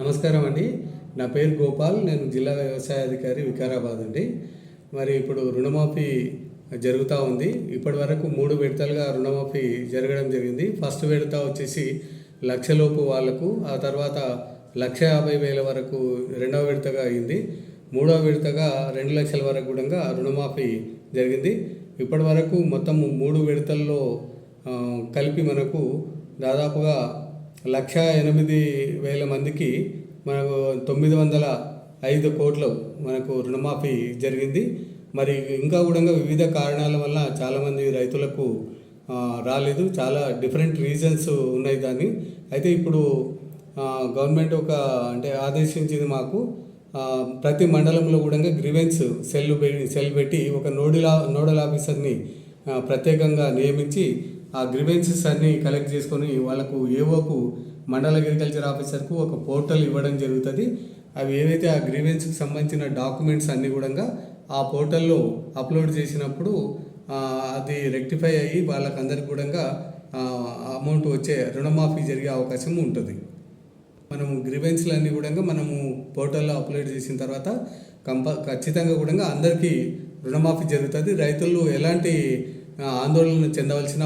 నమస్కారం అండి. నా పేరు గోపాల్ నేను జిల్లా వ్యవసాయ అధికారి వికారాబాద్ అండి. మరి ఇప్పుడు రుణమాఫీ జరుగుతూ ఉంది. ఇప్పటి వరకు మూడు విడతలుగా రుణమాఫీ జరగడం జరిగింది. ఫస్ట్ విడత వచ్చేసి లక్షలోపు వాళ్ళకు ఆ తర్వాత లక్ష యాభై వేల వరకు రెండవ విడతగా అయింది. మూడవ విడతగా రెండు లక్షల వరకు కూడా రుణమాఫీ జరిగింది. ఇప్పటి వరకు మొత్తం మూడు విడతల్లో కలిపి మనకు దాదాపుగా లక్ష ఎనిమిది వేల మందికి మనకు తొమ్మిది వందల ఐదు కోట్లు మనకు రుణమాఫీ జరిగింది. మరి ఇంకా కూడా వివిధ కారణాల వల్ల చాలామంది రైతులకు రాలేదు. చాలా డిఫరెంట్ రీజన్స్ ఉన్నాయి దాన్ని. అయితే ఇప్పుడు గవర్నమెంట్ ఒక అంటే ఆదేశించింది మాకు ప్రతి మండలంలో కూడా గ్రివెన్స్ సెల్ పె- సెల్ పెట్టి ఒక నోడల్ నోడల్ ఆఫీసర్ని ప్రత్యేకంగా నియమించి ఆ గ్రివెన్సెస్ అన్నీ కలెక్ట్ చేసుకొని వాళ్ళకు ఏవోకు మండల అగ్రికల్చర్ ఆఫీసర్కు ఒక పోర్టల్ ఇవ్వడం జరుగుతుంది. అవి ఏవైతే ఆ గ్రీవెన్స్కి సంబంధించిన డాక్యుమెంట్స్ అన్నీ కూడా ఆ పోర్టల్లో అప్లోడ్ చేసినప్పుడు అది రెక్టిఫై అయ్యి వాళ్ళకందరికి కూడా అమౌంట్ వచ్చే రుణమాఫీ జరిగే అవకాశం ఉంటుంది. మనము గ్రీవెన్స్లు అన్నీ కూడా మనము పోర్టల్లో అప్లోడ్ చేసిన తర్వాత కంప ఖచ్చితంగా కూడా అందరికీ రుణమాఫీ జరుగుతుంది. రైతులు ఎలాంటి ఆందోళన చెందవలసిన